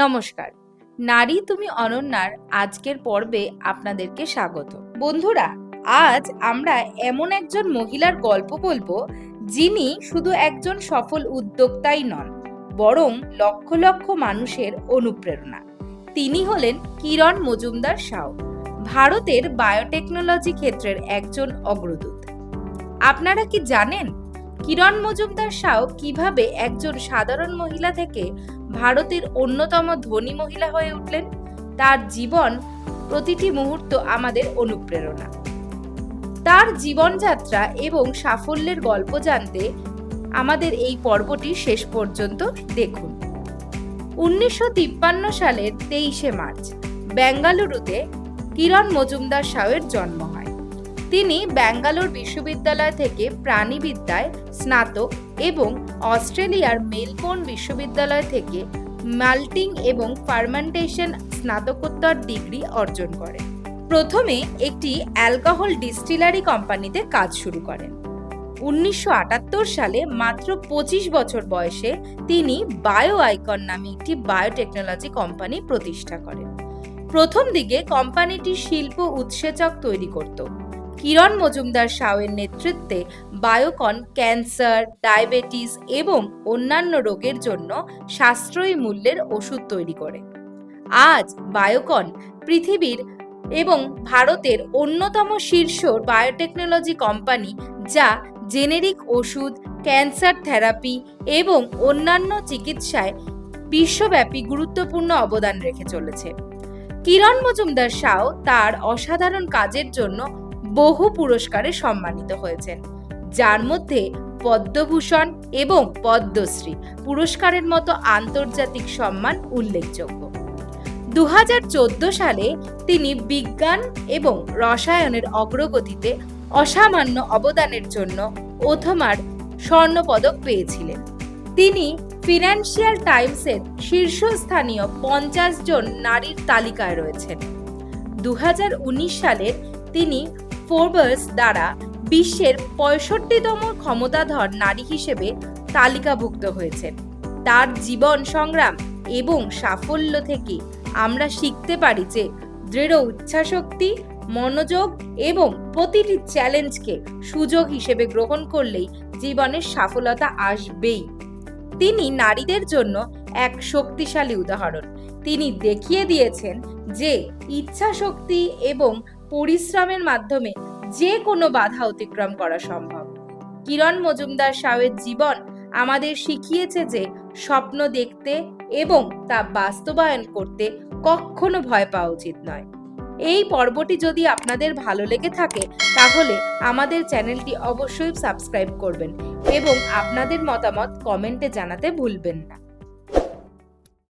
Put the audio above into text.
নমস্কার। নারী তুমি অনন্যার আজকের পর্বে আপনাদেরকে স্বাগত। বন্ধুরা, আজ আমরা এমন একজন মহিলার গল্প বলব যিনি শুধু একজন সফল উদ্যোক্তাই নন, বরং লক্ষ লক্ষ মানুষের অনুপ্রেরণা। তিনি হলেন কিরণ মজুমদার সাউ, ভারতের বায়োটেকনোলজি ক্ষেত্রের একজন অগ্রদূত। আপনারা কি জানেন কিরণ মজুমদার সাউ কীভাবে একজন সাধারণ মহিলা থেকে ভারতের অন্যতম ধনী মহিলা হয়ে উঠলেন, তার জীবন প্রতিটি মুহূর্ত আমাদের অনুপ্রেরণা। তার জীবনযাত্রা এবং সাফল্যের গল্প জানতে আমাদের এই পর্বটি শেষ পর্যন্ত দেখুন। উনিশশো তিপ্পান্ন সালের তেইশে মার্চ বেঙ্গালুরুতে কিরণ মজুমদার সাউয়ের জন্ম। তিনি ব্যাঙ্গালোর বিশ্ববিদ্যালয় থেকে প্রাণীবিদ্যায় স্নাতক এবং অস্ট্রেলিয়ার মেলবোর্ন বিশ্ববিদ্যালয় থেকে মাল্টিং এবং ফার্মেন্টেশন স্নাতকোত্তর ডিগ্রি অর্জন করেন। প্রথমে একটি অ্যালকোহল ডিস্টিলারি কোম্পানিতে কাজ শুরু করেন। উনিশশো আটাত্তর সালে মাত্র পঁচিশ বছর বয়সে তিনি বায়ো আইকন নামে একটি বায়োটেকনোলজি কোম্পানি প্রতিষ্ঠা করেন। প্রথম দিকে কোম্পানিটি শিল্প উৎসেচক তৈরি করত। কিরণ মজুমদার সাউয়ের নেতৃত্বে বায়োকন, ক্যান্সার, ডায়াবেটিস এবং অন্যান্য রোগের জন্য সাশ্রয়ী মূল্যের ওষুধ তৈরি করে। আজ বায়োকন পৃথিবীর এবং ভারতের অন্যতম শীর্ষ বায়োটেকনোলজি কোম্পানি যা জেনেরিক ওষুধ, ক্যান্সার থেরাপি এবং অন্যান্য চিকিৎসায় বিশ্বব্যাপী গুরুত্বপূর্ণ অবদান রেখে চলেছে। কিরণ মজুমদার সাও তার অসাধারণ কাজের জন্য বহু পুরস্কারে সম্মানিত হয়েছেন। যার মধ্যে পদ্মভূষণ এবং পদ্মশ্রী পুরস্কারের মতো আন্তর্জাতিক সম্মান উল্লেখযোগ্য। দুহাজার চোদ্দ সালে তিনি বিজ্ঞান এবং রসায়নের অগ্রগতিতে অসামান্য অবদানের জন্য ওথমার স্বর্ণপদক পেয়েছিলেন। তিনি ফিনান্সিয়াল টাইমসের শীর্ষস্থানীয় পঞ্চাশ জন নারীর তালিকায় রয়েছেন। দু হাজার উনিশ সালে তিনি ফোর্বস দ্বারা বিশ্বের পঁয়ষট্টিতম ক্ষমতাধর নারী হিসেবে তালিকাভুক্ত হয়েছেন তার জীবন সংগ্রাম এবং সাফল্য থেকে আমরা শিখতে পারি যে দৃঢ় ইচ্ছাশক্তি, মনোযোগ এবং প্রতিটি চ্যালেঞ্জকে সুযোগ হিসেবে গ্রহণ করলেই জীবনের সফলতা আসবেই। তিনি নারীদের জন্য এক শক্তিশালী উদাহরণ। তিনি দেখিয়ে দিয়েছেন যে ইচ্ছা শক্তি এবং পরিশ্রমের মাধ্যমে যে কোনো বাধা অতিক্রম করা সম্ভব। কিরণ মজুমদার সাউয়ের জীবন আমাদের শিখিয়েছে যে স্বপ্ন দেখতে এবং তা বাস্তবায়ন করতে কখনো ভয় পাওয়া উচিত নয়। এই পর্বটি যদি আপনাদের ভালো লেগে থাকে, তাহলে আমাদের চ্যানেলটি অবশ্যই সাবস্ক্রাইব করবেন এবং আপনাদের মতামত কমেন্টে জানাতে ভুলবেন না।